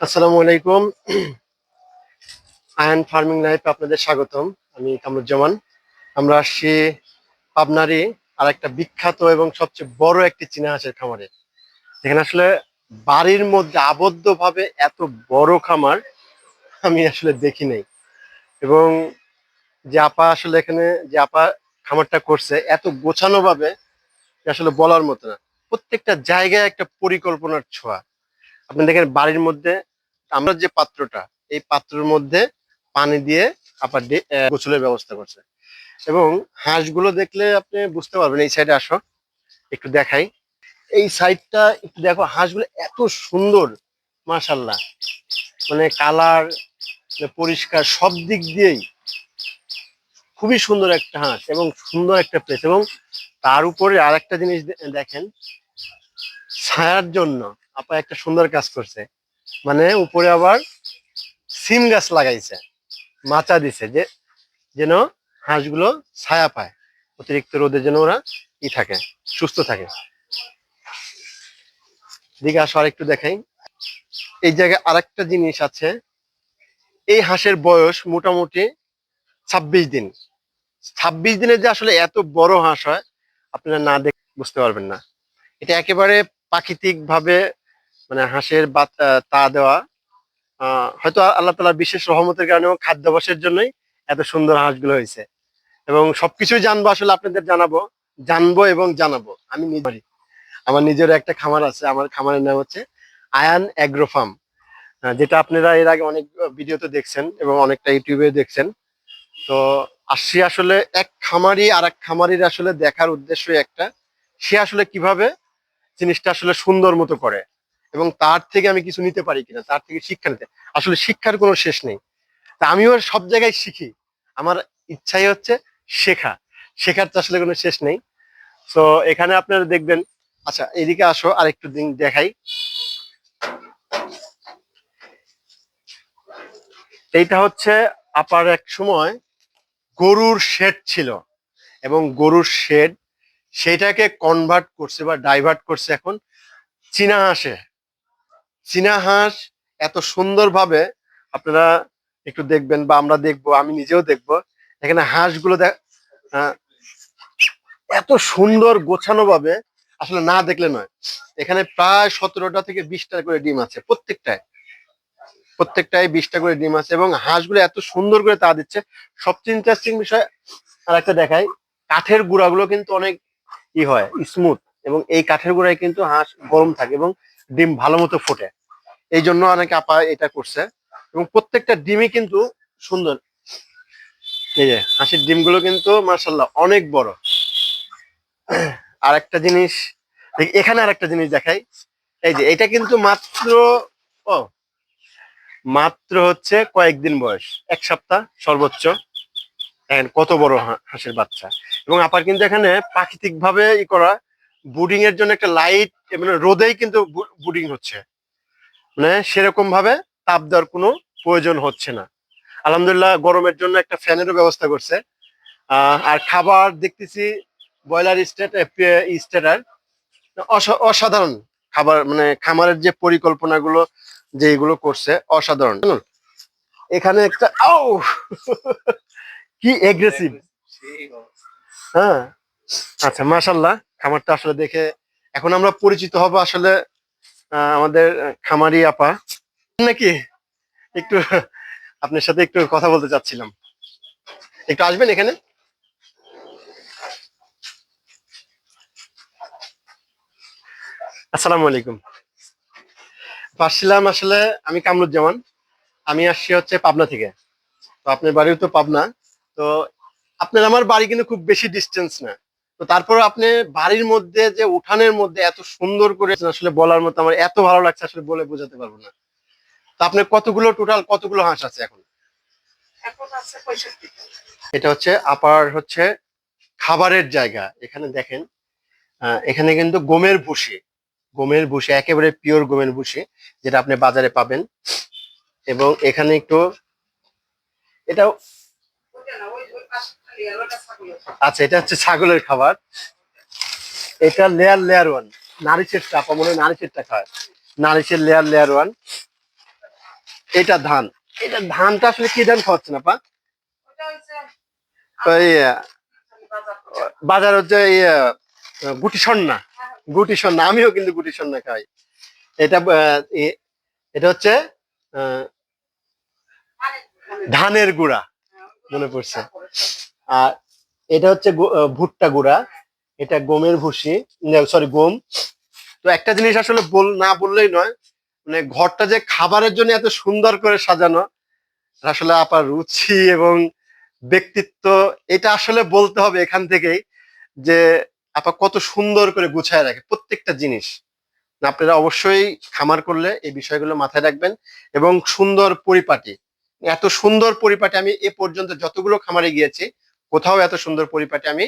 আসসালামু আলাইকুম। Ion farming life আপনাদের স্বাগতম। আমি কামরুজ্জামান। আমরা আসছি পাবনারই আর একটা বিখ্যাত এবং সবচেয়ে বড় একটি চীনা হাঁসের খামারে। এখানে আসলে বাড়ির মধ্যে আবদ্ধভাবে এত বড় খামার আমি আসলে দেখি নাই। এবং যে আপা আসলে এখানে যে আপা খামারটা করছে, এত গোছানোভাবে আসলে বলার মতো না। প্রত্যেকটা জায়গায় একটা পরিকল্পনার ছোঁয়া। আপনি দেখেন বাড়ির মধ্যে, আমরা যে পাত্রটা, এই পাত্রের মধ্যে পানি দিয়ে আবার গোসলের ব্যবস্থা করছে। এবং হাঁসগুলো দেখলে আপনি বুঝতে পারবেন, এই সাইডে আসো, একটু দেখাই। এই সাইডটা একটু দেখো, হাঁসগুলো এত সুন্দর মাশাল্লাহ মানে কালার পরিষ্কার, সব দিক দিয়েই খুবই সুন্দর একটা হাঁস এবং সুন্দর একটা প্লেস এবং তার উপরে আর একটা জিনিস দেখেন, ছায়ার জন্য। আপা একটা সুন্দর কাজ করছে। মানে উপরে আবার সিম গাছ লাগাইছে। মাচা দিছে যে, যেন হাঁসগুলো ছায়া পায়। অতিরিক্ত রোদে যেন ওরা ই থাকে, সুস্থ থাকে। দিকে আসো আরেকটু দেখাই। এই জায়গায় আরেকটা জিনিস আছে। এই হাঁসের বয়স মোটামুটি ছাব্বিশ দিন। ছাব্বিশ দিনে যে আসলে এত বড় হাঁস হয়, আপনারা না দেখ বুঝতে পারবেন না। এটা একেবারে প্রাকৃতিক ভাবে মানে হাঁসের তা দেওয়া। হয়তো আল্লাহ তালার বিশেষ রহমতের কারণে এবং খাদ্যাভ্যাসের জন্যই এত সুন্দর হাঁসগুলো হয়েছে। এবং সবকিছুই জানব আসলে আপনাদের জানাব, জানব এবং জানাব। আমি নিজেরই আমার নিজের একটা খামার আছে, আমার খামারের নাম হচ্ছে আয়ান অ্যাগ্রো ফার্ম। যেটা আপনারা এর আগে অনেক ভিডিওতে দেখছেন এবং অনেকটা ইউটিউবে দেখছেন। তো আসছি আসলে এক খামারি আর এক খামারির আসলে দেখার উদ্দেশ্যই একটা। সে আসলে কীভাবে জিনিসটা আসলে সুন্দর মতো করে। এবং তার থেকে আমি কিছু নিতে পারি কিনা, তার থেকে শিক্ষা নিতে। আসলে শিক্ষার কোনো শেষ নেই। তা আমিও সব জায়গায় শিখি। আমার ইচ্ছাই হচ্ছে শেখা। শেখার তো আসলে কোনো শেষ নেই। তো এখানে আপনারা দেখবেন আচ্ছা এদিকে আসো, আরেকটু দিন দেখাই। এইটা হচ্ছে আপার এক সময় গরুর শেড ছিল। এবং গরুর শেড, সেটাকে কনভার্ট করছে বা ডাইভার্ট করছে এখন চীনা হাঁসে। চীনা হাঁস এত সুন্দরভাবে আপনারা একটু দেখবেন বা আমরা দেখব আমি নিজেও দেখব। এখানে হাঁসগুলো দেখ আহ, এত সুন্দর গোছানো ভাবে আসলে না দেখলে নয়। এখানে প্রায় সতেরোটা থেকে বিশটা করে ডিম আছে প্রত্যেকটায়। প্রত্যেকটায় বিশটা করে ডিম আছে এবং হাঁসগুলো এত সুন্দর করে তা দিচ্ছে। সবচেয়ে ইন্টারেস্টিং বিষয় আর একটা দেখাই কাঠের গুঁড়াগুলো কিন্তু অনেক ই হয় স্মুথ এবং এই কাঠের গুঁড়ায় কিন্তু হাঁস গরম থাকে এবং ডিম ভালো মতো ফোটে। এই জন্য অনেকে আপা এটা করছে। এবং প্রত্যেকটা ডিমই কিন্তু সুন্দর। এই যে, হাঁসের ডিমগুলো কিন্তু মার্শাল্লাহ অনেক বড়। আর একটা জিনিস এখানে আর একটা জিনিস দেখাই। এই যে, এটা কিন্তু মাত্র, ও, মাত্র হচ্ছে কয়েকদিন বয়স, এক সপ্তাহ সর্বোচ্চ। কত বড় হাঁসের বাচ্চা। এবং আপার কিন্তু এখানে প্রাকৃতিক ভাবে ই করা বুডিং এর জন্য একটা লাইট মানে রোদেই কিন্তু বুডিং হচ্ছে। মানে সেরকম ভাবে তাপ দেওয়ার কোনো প্রয়োজন হচ্ছে না। আলহামদুলিল্লাহ গরমের জন্য একটা ফ্যানেরও ব্যবস্থা করছে। আর খাবার দেখতেছি ব্রয়লার স্টেট স্টেটার অসাধারণ খাবার মানে খামারের যে পরিকল্পনাগুলো যে এগুলো করছে, অসাধারণ? এখানে একটা, আউ! কি এগ্রেসিভ হ্যাঁ। আচ্ছা মাশাল্লাহ খামারটা আসলে দেখে এখন আমরা পরিচিত হব আসলে আমাদের খামারি আপা। নাকি? একটু, আপনার সাথে একটু কথা বলতে চাচ্ছিলাম। একটু আসবেন এখানে? আসসালামু আলাইকুম। আসছিলাম আসলে আমি কামরুজ্জামান। আমি আসছি হচ্ছে পাবনা থেকে। তো আপনার বাড়িও তো পাবনা। তো আপনার, আমার বাড়ি কিন্তু খুব বেশি ডিস্টেন্স না। তো তারপর আপনি বাড়ির মধ্যে যে উঠানের মধ্যে এত সুন্দর করে আসলে বলার মতো আমার এত ভালো লাগছে আসলে বলে বোঝাতে পারব না। তো আপনার কতগুলো টোটাল কতগুলো হাঁস আছে এখন? এটা হচ্ছে আপার হচ্ছে খাবারের জায়গা। এখানে দেখেন আহ, এখানে কিন্তু গমের ভুসি। গমের ভুসি একেবারে পিওর গমের ভুসি যেটা আপনি বাজারে পাবেন। এবং এখানে একটু এটাও ওইটা না, ওই- ওই পাশে খালি আর ওটা ছাগলের। আচ্ছা এটা হচ্ছে ছাগলের খাবার। এটা লেয়ার লেয়ার ওয়ান নারিশের চাপা মনে হয় নারিশেরটা খায়। নারিশের লেয়ার লেয়ার ওয়ান এটা ধান। এটা ধানটা আসলে কি ধান ওই আহ, বাজার হচ্ছে গুটি সন্না। গুটি সন্না। আমিও কিন্তু গুটি সন্না খাই। এটা এটা হচ্ছে আহ, ধানের গুড়া। মনে পড়ছে। আর এটা হচ্ছে ভুট্টা গুঁড়া। এটা গমের ভুসি। সরি গম। তো একটা জিনিস আসলে বল, না বললেই নয় মানে ঘরটা যে খাবারের জন্য এত সুন্দর করে সাজানো আসলে আপার রুচি এবং ব্যক্তিত্ব, এটা আসলে বলতে হবে এখান থেকেই যে আপা কত সুন্দর করে গুছায় রাখে প্রত্যেকটা জিনিস। আপনারা অবশ্যই খামার করলে এই বিষয়গুলো মাথায় রাখবেন এবং সুন্দর পরিপাটি। এত সুন্দর পরিপাটি আমি এ পর্যন্ত যতগুলো খামারে গিয়েছি কোথাও এত সুন্দর পরিপাটি আমি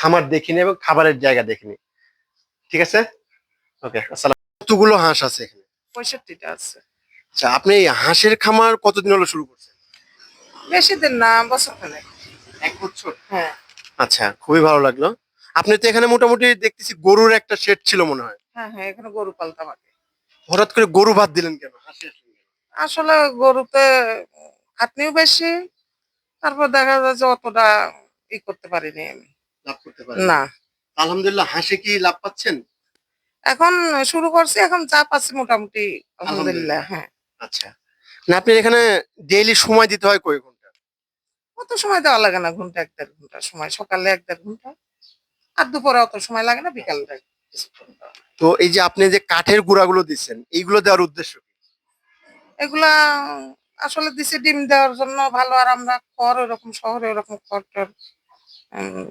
খামার দেখিনি এবং খাবারের জায়গা দেখিনি। ঠিক আছে? ওকে আসসালাম। কতগুলো হাঁস আছে এখানে? পঁয়ষট্টিটা আছে। আচ্ছা আপনি এই হাঁসের খামার কতদিন হলো শুরু করছেন? বেশি দিন না বছর খানেক। এক বছর? হ্যাঁ। আচ্ছা খুবই ভালো লাগল। আপনি তো এখানে মোটামুটি দেখতেছি গরুর একটা শেড ছিল মনে হয়। হ্যাঁ হ্যাঁ এখানে গরু পালতাম আগে। হঠাৎ করে গরু বাদ দিলেন কেন? হাসি কেন? আসলে গরুতে খাটনিও বেশি তারপর দেখা যায় যে অতটা ই করতে পারিনি আমি। লাভ করতে পারেন। না। আলহামদুলিল্লাহ হাসে কি লাভ পাচ্ছেন? এখন শুরু করছি এখন চাপ আছে মোটামুটি আলহামদুলিল্লাহ হ্যাঁ। আচ্ছা। না আপনি এখানে ডেইলি সময় দিতে হয় কয় ঘণ্টা? অত সময় দেওয়া লাগে না ঘণ্টা এক দেড় ঘণ্টা সময় সকালে এক দেড় ঘণ্টা আর দুপুরে অত সময় লাগে না বিকালে তো এই যে আপনি যে কাঠের গুঁড়াগুলো দিচ্ছেন এইগুলো দেওয়ার উদ্দেশ্য এগুলা আসলে দিছে ডিম দেওয়ার জন্য ভালো আর আমরা খড় ওরকম শহরে ওরকম খড় উম,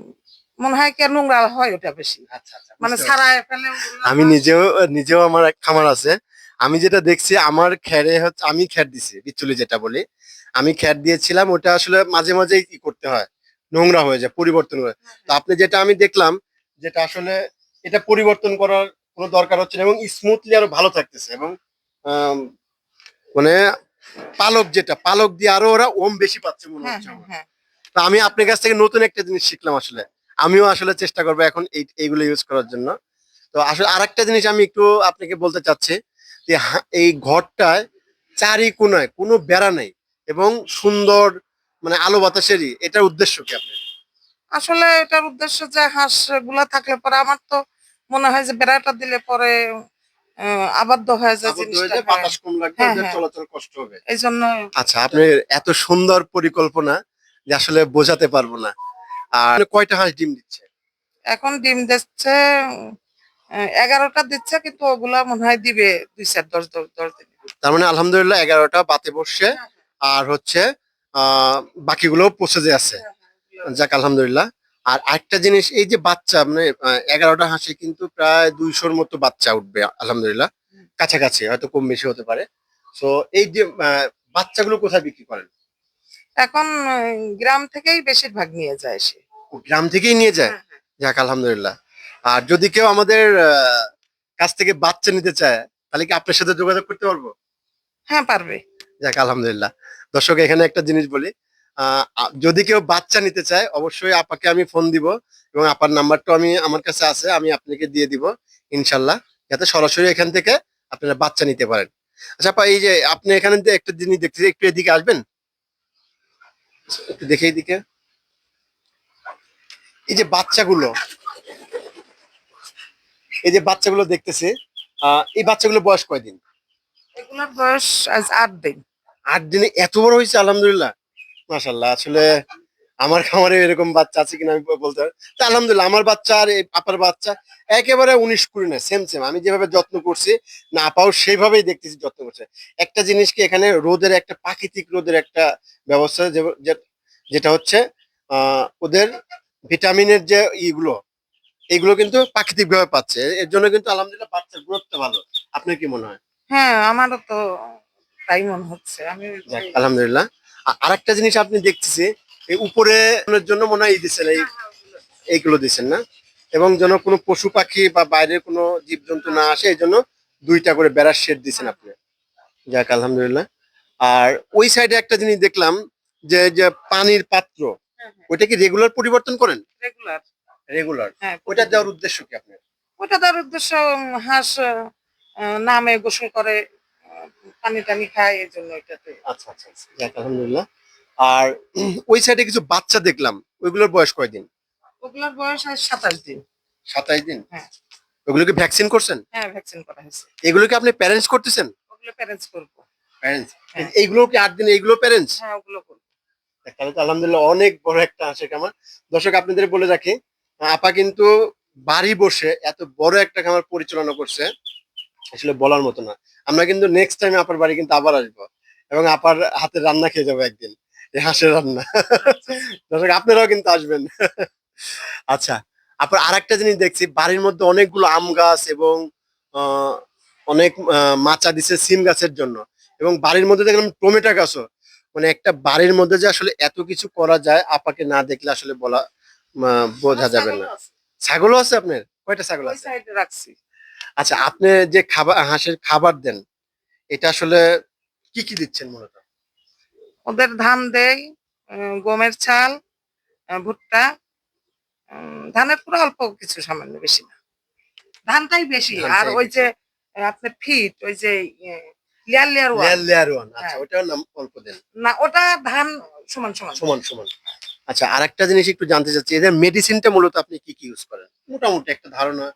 মনে হয় কি নোংরা হয় ওটা বেশি। আচ্ছা আচ্ছা মানে ছাড়ায় ফেলে আমি নিজেও নিজেও আমার এক খামার আছে। আমি যেটা দেখছি আমার খ্যারে হচ্ছে আমি খ্যার দিছি বিচুলি যেটা বলি আমি খ্যার দিয়েছিলাম ওটা আসলে মাঝে মাঝেই কি করতে হয় নোংরা হয়ে যায় পরিবর্তন হয়ে তো আপনি যেটা আমি দেখলাম যেটা আসলে এটা পরিবর্তন করার কোনো দরকার হচ্ছে না এবং স্মুথলি আরও ভালো থাকতেছে এবং মানে পালক যেটা পালক দিয়ে আরও ওরা ওম বেশি পাচ্ছে মনে হ্যাঁ হচ্ছে হ্যাঁ। হ্যাঁ। তো আমি আপনার কাছ থেকে নতুন একটা জিনিস শিখলাম আসলে। আমিও আসলে চেষ্টা করব এখন এই এইগুলো ইউজ করার জন্য। তো আসলে আরেকটা জিনিস আমি একটু আপনাকে বলতে চাচ্ছি যে এই ঘরটায় চারি কোনায় কোনো বেড়া নেই এবং সুন্দর মানে আলো বাতাসেরই এটার উদ্দেশ্য কি আপনার? আসলে এটার উদ্দেশ্য যে হাঁসগুলা থাকলে পরে আমার তো মনে হয় যে বেড়াটা দিলে পরে আবদ্ধ হয়ে যায় জিনিসটা বাতাস কম লাগবে হ্যাঁ, হ্যাঁ। চলাচল কষ্ট হবে। এই জন্য আচ্ছা আপনার এত সুন্দর পরিকল্পনা যে আসলে বোঝাতে পারব না। আর কয়টা হাঁস ডিম দিচ্ছে? এখন ডিম দিচ্ছে এগারোটা দিচ্ছে কিন্তু ওগুলা মনে হয় দিবে দুই চার দশ দশ দশ দিন। তার মানে আলহামদুলিল্লাহ এগারোটা বাতে বসছে আর হচ্ছে আহ বাকিগুলো পচে আছে। যাক আলহামদুলিল্লাহ। আর একটা জিনিস এই যে বাচ্চা মানে এগারোটা হাঁসে কিন্তু প্রায় দুইশোর মতো বাচ্চা উঠবে আলহামদুলিল্লাহ। কাছাকাছি হয়তো কম বেশি হতে পারে। তো এই যে বাচ্চাগুলো কোথায় বিক্রি করেন? এখন গ্রাম থেকেই বেশিরভাগ নিয়ে যায় সে। গ্রাম থেকেই নিয়ে যায়? যাক আলহামদুলিল্লাহ। আর যদি কেউ আমাদের কাছ থেকে বাচ্চা নিতে চায় তাহলে কি আপনার সাথে যোগাযোগ করতে পারব? হ্যাঁ পারবে। যাক আলহামদুলিল্লাহ। দর্শক এখানে একটা জিনিস বলি। যদি কেউ বাচ্চা নিতে চায় অবশ্যই আপাকে আমি ফোন দিব এবং আপার নাম্বারটা আমি আমার কাছে আছে আমি আপনাকে দিয়ে দিব ইনশাল্লাহ যাতে সরাসরি এখান থেকে আপনারা বাচ্চা নিতে পারেন। আচ্ছা আপা এই যে আপনি এখানে একটা জিনিস দেখতেছি একটু এদিকে আসবেন? একটু দেখে এদিকে এই যে বাচ্চাগুলো এই যে বাচ্চাগুলো দেখতেছি আহ এই বাচ্চাগুলো বয়স কয়দিন? এগুলোর বয়স আজ আট দিন। আট দিনে এত বড় হয়েছে আলহামদুলিল্লাহ। মাশাল্লাহ আসলে আমার খামারে এরকম বাচ্চা আছে কিনা আমি বলতে পারি আলহামদুলিল্লাহ আমার বাচ্চা আর এই আপার বাচ্চা একেবারে উনিশ কুড়ি না সেম সেম আমি যেভাবে যত্ন করছি না আপাও সেইভাবেই দেখতেছি যত্ন করছে। একটা জিনিস কি এখানে রোদের একটা প্রাকৃতিক রোদের একটা ব্যবস্থা যেটা হচ্ছে আহ ওদের ভিটামিনের যে ইগুলো এগুলো কিন্তু প্রাকৃতিক ভাবে পাচ্ছে। এর জন্য কিন্তু আলহামদুলিল্লাহ বাচ্চার গ্রোথটা ভালো। আপনার কি মনে হয়? হ্যাঁ আমারও তো তাই মনে হচ্ছে। আমি আলহামদুলিল্লাহ। আ- আরেকটা জিনিস আপনি দেখতেছি এই উপরে জন্য মনে হয় দিচ্ছেন এই এইগুলো দিচ্ছেন না? এবং যেন কোনো পশু পাখি বা বাইরের কোনো জীবজন্তু না আসে এই জন্য দুইটা করে বেড়ার শেড দিচ্ছেন আপনি। যাক আলহামদুলিল্লাহ। আর ওই সাইডে একটা জিনিস দেখলাম যে যে পানির পাত্র ওইটা কি রেগুলার পরিবর্তন করেন? রেগুলার রেগুলার হ্যাঁ ওইটা দেওয়ার উদ্দেশ্য কি আপনার? ওটা দেওয়ার উদ্দেশ্য হাঁস নামে গোসল করে পানি টানি খায় এই জন্য এটাতে। আচ্ছা আচ্ছা আচ্ছা। যাক, আলহামদুলিল্লাহ। আর ওই সাইডে কিছু বাচ্চা দেখলাম ওইগুলোর বয়স কয়দিন? ওগুলোর বয়স সাতাশ দিন। সাতাইশ দিন? হ্যাঁ। ওগুলোকে ভ্যাকসিন করছেন? হ্যাঁ ভ্যাকসিন করা হয়েছে। এগুলোকে আপনি প্যারেন্টস করতেছেন? ওগুলো প্যারেন্টস করব। প্যারেন্টস। এইগুলো কি আট দিন এইগুলো প্যারেন্টস হ্যাঁ ওগুলো করব। তাহলে তো আলহামদুলিল্লাহ অনেক বড় একটা হাঁসের খামার। দর্শক আপনাদের বলে রাখি আপা কিন্তু বাড়ি বসে এত বড় একটা খামার পরিচালনা করছে আসলে বলার মতো না। আমরা কিন্তু নেক্সট টাইম আপার বাড়ি কিন্তু আবার আসব এবং আপার হাতের রান্না খেয়ে যাব একদিন। এই হাঁসের রান্না। দর্শক আপনারাও কিন্তু আসবেন। আচ্ছা আপনার আর একটা জিনিস দেখছি বাড়ির মধ্যে অনেকগুলো আম গাছ এবং অনেক মাচা দিছে সিম গাছের জন্য। এবং বাড়ির মধ্যে দেখলাম টমেটো গাছও। মানে একটা বাড়ির মধ্যে যে আসলে এত কিছু করা যায় আপাকে না দেখলে আসলে বলা বোঝা যাবে না। ছাগলও আছে। আপনার? কয়টা ছাগল আছে? রাখছি। আচ্ছা আপনি যে খাবার হাঁসের খাবার দেন এটা আসলে কি কি দিচ্ছেন মূলত? ওদের ধান দেই উম, গমের চাল আহ, ভুট্টা উম, ধানের পুরো অল্প কিছু সামান্য বেশি না। ধানটাই বেশি ধানটাই আর ওই যে আহ, আপনার ফিট ওই যে layer layer layer layer one আচ্ছা হ্যাঁ। ওটার নাম অল্প দেন। না ওটা ধান সমান সমান। সমান সমান। আচ্ছা আর একটা জিনিস একটু জানতে চাচ্ছি এদের মেডিসিনটা মূলত আপনি কি কি ইউজ করেন? মোটামুটি একটা ধারণা।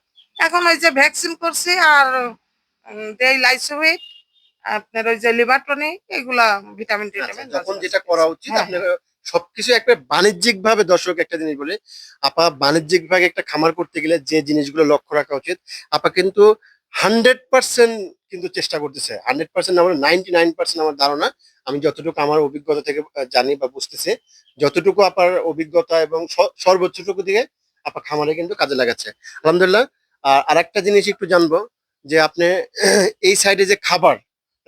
এখন ওই যে ভ্যাকসিন করছি আর দেই লাইসোভিট আপনার ওই যে লিভারটনি এগুলা ভিটামিন আচ্ছা, টিটামিন যখন যেটা করা উচিত হ্যাঁ, আপনার সবকিছু একটা বাণিজ্যিক ভাবে দর্শক একটা জিনিস বলে আপা বাণিজ্যিক ভাবে একটা খামার করতে গেলে যে জিনিসগুলো লক্ষ্য রাখা উচিত আপা কিন্তু হান্ড্রেড পার্সেন্ট কিন্তু চেষ্টা করতেছে। হান্ড্রেড পার্সেন্ট আমার নাইনটি নাইন পার্সেন্ট আমার ধারণা আমি যতটুকু আমার অভিজ্ঞতা থেকে জানি বা বুঝতেছি যতটুকু আপার অভিজ্ঞতা এবং সর্বোচ্চটুকু দিকে আপা খামারে কিন্তু কাজে লাগাচ্ছে। আলহামদুলিল্লাহ আর আরেকটা জিনিস একটু জানব যে আপনি এই সাইডে যে খাবার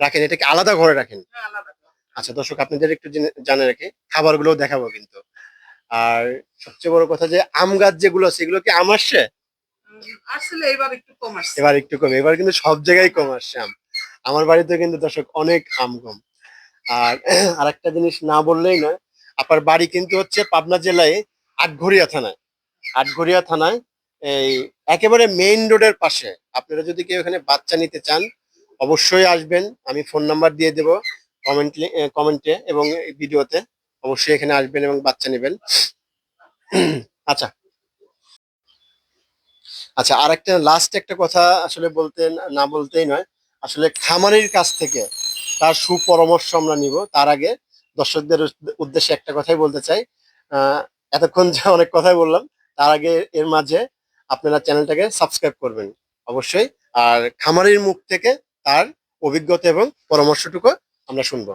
রাখেন এটাকে আলাদা ঘরে রাখেন? হ্যাঁ, আলাদা। আচ্ছা দর্শক আপনাদের একটু জেনে- রাখি খাবারগুলো দেখাবো কিন্তু। আর সবচেয়ে বড় কথা যে আম গাছ যেগুলো আছে এগুলো কি আম আসছে? আসলে এবার একটু কম আসছে। এবার একটু কম এবার কিন্তু সব জায়গায় কম আসছে আম। আমার বাড়িতে কিন্তু দর্শক অনেক আম কম। আর আরেকটা জিনিস না বললেই নয় আপনার বাড়ি কিন্তু হচ্ছে পাবনা জেলায় আটঘরিয়া থানায়। আটঘরিয়া থানায় এই একেবারে মেইন রোডের পাশে। আপনারা যদি কেউ এখানে বাচ্চা নিতে চান, অবশ্যই আসবেন। আমি ফোন নাম্বার দিয়ে দেব কমেন্ট কমেন্টে এবং ভিডিওতে অবশ্যই এখানে আসবেন এবং বাচ্চা নেবেন। আচ্ছা। আচ্ছা আর একটা লাস্ট একটা কথা আসলে বলতে না বলতেই নয়। আসলে খামারির কাছ থেকে তার সুপরামর্শ আমরা নিব। তার আগে দর্শকদের উদ্দেশ্যে একটা কথাই বলতে চাই। এতক্ষণ যে অনেক কথাই বললাম, তার আগে এর মাঝে আপনারা চ্যানেলটাকে সাবস্ক্রাইব করবেন অবশ্যই। আর খামারের মুখ থেকে তার অভিজ্ঞতা এবং পরামর্শটুকু আমরা শুনব।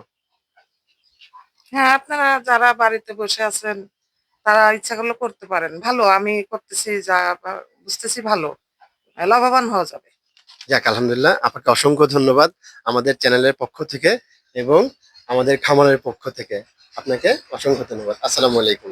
হ্যাঁ আপনারা যারা বাড়িতে বসে আছেন তারা ইচ্ছা করলে করতে পারেন। ভালো আমি করতেছি যা বুঝতেছি ভালো। লাভবান হওয়া যাবে। যাক আলহামদুলিল্লাহ আপনাকে অসংখ্য ধন্যবাদ আমাদের চ্যানেলের পক্ষ থেকে এবং আমাদের খামারের পক্ষ থেকে। আপনাকে অসংখ্য ধন্যবাদ। আসসালামু আলাইকুম।